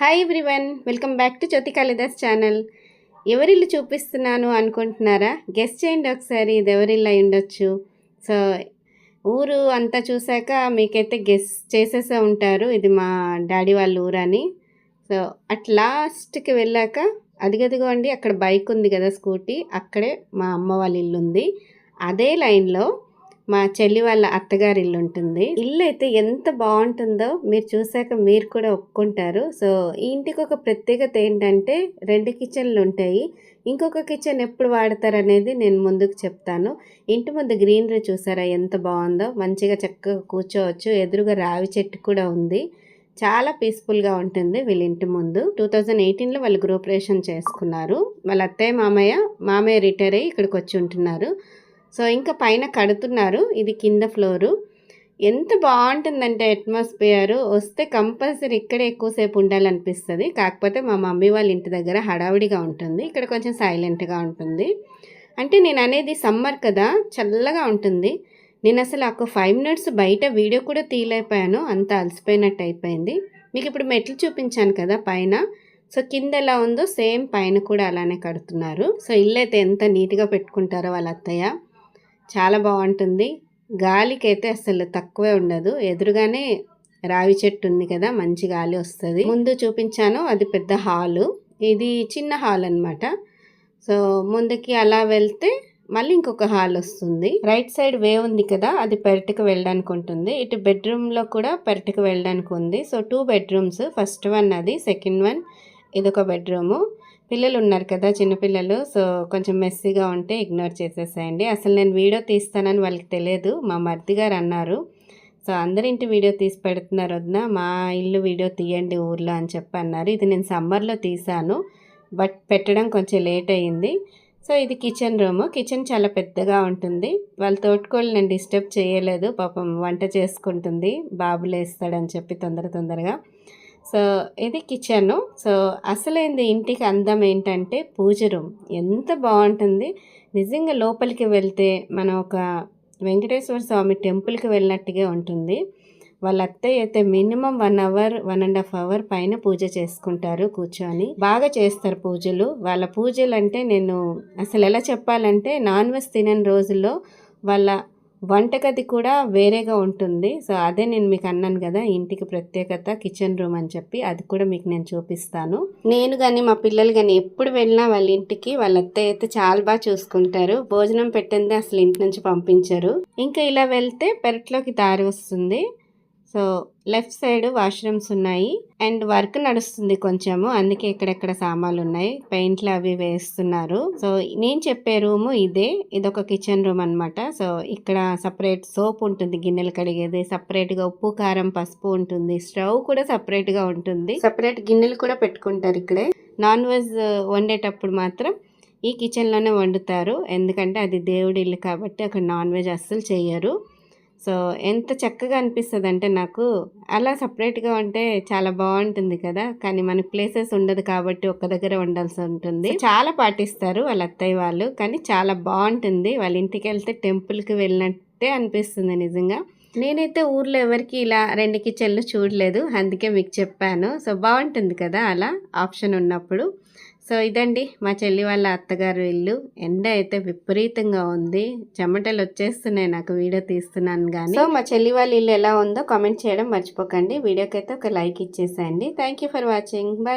Hi everyone welcome back to Jyothi Kalidas channel ఎవరిల్లు చూపిస్తున్నాను అనుకుంటున్నారా? Guest చేయండి ఒకసారి ఇది ఎవరిల్లు అయి ఉండొచ్చు. సో ఊరు అంతా చూశాక మీకైతే గెస్ చేసేసే ఉంటారు. ఇది మా డాడీ వాళ్ళ ఊరని. సో అట్ లాస్ట్కి వెళ్ళాక అదిగదిగోండి అక్కడ బైక్ ఉంది కదా స్కూటీ అక్కడే మా అమ్మ వాళ్ళ ఇల్లు ఉంది అదే లైన్లో మా చెల్లి వాళ్ళ అత్తగారి ఇల్లు ఉంటుంది. ఇల్లు అయితే ఎంత బాగుంటుందో మీరు చూసాక మీరు కూడా ఒప్పుకుంటారు. సో ఈ ఇంటికి ఒక ప్రత్యేకత ఏంటంటే రెండు కిచెన్లు ఉంటాయి. ఇంకొక కిచెన్ ఎప్పుడు వాడతారు అనేది నేను ముందుకు చెప్తాను. ఇంటి ముందు గ్రీనరీ చూసారా ఎంత బాగుందో. మంచిగా చక్కగా కూర్చోవచ్చు. ఎదురుగా రావి చెట్టు కూడా ఉంది. చాలా పీస్ఫుల్గా ఉంటుంది వీళ్ళ ఇంటి ముందు. టూ థౌజండ్ ఎయిటీన్లో వాళ్ళు గృహప్రవేశం చేసుకున్నారు. వాళ్ళ అత్తయ్య మామయ్య మామయ్య రిటైర్ అయ్యి ఇక్కడికి వచ్చి ఉంటున్నారు. సో ఇంకా పైన కడుతున్నారు. ఇది కింద ఫ్లోరు. ఎంత బాగుంటుందంటే అట్మాస్ఫియర్. వస్తే కంపల్సరీ ఇక్కడే ఎక్కువసేపు ఉండాలనిపిస్తుంది. కాకపోతే మా మమ్మీ వాళ్ళ ఇంటి దగ్గర హడావిడిగా ఉంటుంది. ఇక్కడ కొంచెం సైలెంట్గా ఉంటుంది. అంటే నేను అనేది సమ్మర్ కదా చల్లగా ఉంటుంది. నేను అసలు ఒక ఫైవ్ మినిట్స్ బయట వీడియో కూడా తీయలేకపోయాను. అంత అలసిపోయినట్టు అయిపోయింది. మీకు ఇప్పుడు మెట్లు చూపించాను కదా పైన. సో కింద ఎలా ఉందో సేమ్ పైన కూడా అలానే కడుతున్నారు. సో ఇల్లు అయితే ఎంత నీట్గా పెట్టుకుంటారో వాళ్ళ అత్తయ్య. చాలా బాగుంటుంది. గాలికైతే అసలు తక్కువే ఉండదు. ఎదురుగానే రావి చెట్టు ఉంది కదా మంచి గాలి వస్తుంది. ముందు చూపించాను అది పెద్ద హాలు. ఇది చిన్న హాల్ అనమాట సో ముందుకి అలా వెళ్తే మళ్ళీ ఇంకొక హాల్ వస్తుంది. రైట్ సైడ్ వే ఉంది కదా అది పెరటికి వెళ్ళడానికి ఉంటుంది. ఇటు బెడ్రూమ్లో కూడా పెరటికి వెళ్ళడానికి ఉంది. So two bedrooms. First one అది సెకండ్ వన్ ఇదొక బెడ్రూము. పిల్లలు ఉన్నారు కదా చిన్నపిల్లలు సో కొంచెం మెస్సీగా ఉంటే ఇగ్నోర్ చేసేసేయండి. అసలు నేను వీడియో తీస్తానని వాళ్ళకి తెలియదు మా మర్ది గారు అన్నారు. సో అందరింటి వీడియో తీసి పెడుతున్నారు వద్ద మా ఇల్లు వీడియో తీయండి ఊర్లో అని చెప్పి అన్నారు. ఇది నేను సమ్మర్లో తీసాను బట్ పెట్టడం కొంచెం లేట్ అయ్యింది సో ఇది కిచెన్ రూమ్ కిచెన్ చాలా పెద్దగా ఉంటుంది. వాళ్ళ తోటకోళ్ళు నేను డిస్టర్బ్ చేయలేదు పాపం వంట చేసుకుంటుంది బాబు లేస్తాడని చెప్పి తొందర తొందరగా. సో ఇది కిచెన్. సో అసలైంది ఇంటికి అందం ఏంటంటే పూజ రూమ్. ఎంత బాగుంటుంది. నిజంగా లోపలికి వెళ్తే మనం ఒక వెంకటేశ్వర స్వామి టెంపుల్కి వెళ్ళినట్టుగా ఉంటుంది. వాళ్ళ అత్తయ్య అయితే minimum one hour one and half hour పైన పూజ చేసుకుంటారు కూర్చొని. బాగా చేస్తారు పూజలు. వాళ్ళ పూజలు అంటే నేను అసలు ఎలా చెప్పాలంటే నాన్ వెజ్ తినని రోజుల్లో వాళ్ళ వంటగది కూడా వేరేగా ఉంటుంది. సో అదే నేను మీకు అన్నాను కదా ఇంటికి ప్రత్యేకత కిచెన్ రూమ్ అని చెప్పి అది కూడా మీకు నేను చూపిస్తాను. నేను కానీ మా పిల్లలు కానీ ఎప్పుడు వెళ్ళినా వాళ్ళ ఇంటికి వాళ్ళ అత్తయ్య అయితే చాలా బాగా చూసుకుంటారు. భోజనం పెట్టింది అసలు ఇంటి నుంచి పంపించరు. ఇంకా ఇలా వెళ్తే పెరట్లోకి దారి వస్తుంది. సో లెఫ్ట్ సైడ్ వాష్రూమ్స్ ఉన్నాయి. అండ్ వర్క్ నడుస్తుంది కొంచెము. అందుకే ఇక్కడెక్కడ సామాన్లు ఉన్నాయి పెయింట్లు అవి వేస్తున్నారు. సో నేను చెప్పే రూమ్ ఇదే. ఇదొక కిచెన్ రూమ్ అనమాట సో ఇక్కడ సపరేట్ సోప్ ఉంటుంది గిన్నెలు కడిగేది. సపరేట్గా ఉప్పు కారం పసుపు ఉంటుంది. స్టవ్ కూడా సపరేట్గా ఉంటుంది. సపరేట్ గిన్నెలు కూడా పెట్టుకుంటారు ఇక్కడే. నాన్ వెజ్ వండేటప్పుడు మాత్రం ఈ కిచెన్లోనే వండుతారు. ఎందుకంటే అది దేవుడి ఇల్లు కాబట్టి అక్కడ నాన్ వెజ్ అస్సలు చేయరు సో ఎంత చక్కగా అనిపిస్తుంది అంటే నాకు అలా సపరేట్గా ఉంటే చాలా బాగుంటుంది కదా! కానీ మనకి ప్లేసెస్ ఉండదు కాబట్టి ఒక్క దగ్గర ఉండాల్సి ఉంటుంది. చాలా పాటిస్తారు వాళ్ళ అత్తయ్య వాళ్ళు. కానీ చాలా బాగుంటుంది వాళ్ళ ఇంటికి వెళ్తే టెంపుల్కి వెళ్ళినట్టే అనిపిస్తుంది నిజంగా. నేనైతే ఊర్లో ఎవరికి ఇలా రెండు కిచెన్లు చూడలేదు. అందుకే మీకు చెప్పాను. సో బాగుంటుంది కదా! అలా ఆప్షన్ ఉన్నప్పుడు. సో ఇదండి మా చెల్లి వాళ్ళ అత్తగారు ఇల్లు. ఎండ అయితే విపరీతంగా ఉంది. చెమటలు వచ్చేస్తున్నాయి నాకు వీడియో తీస్తున్నాను కానీ సో మా చెల్లి వాళ్ళ ఇల్లు ఎలా ఉందో కామెంట్ చేయడం మర్చిపోకండి. వీడియోకి అయితే ఒక లైక్ ఇచ్చేసేయండి. Thank for watching. బాయ్.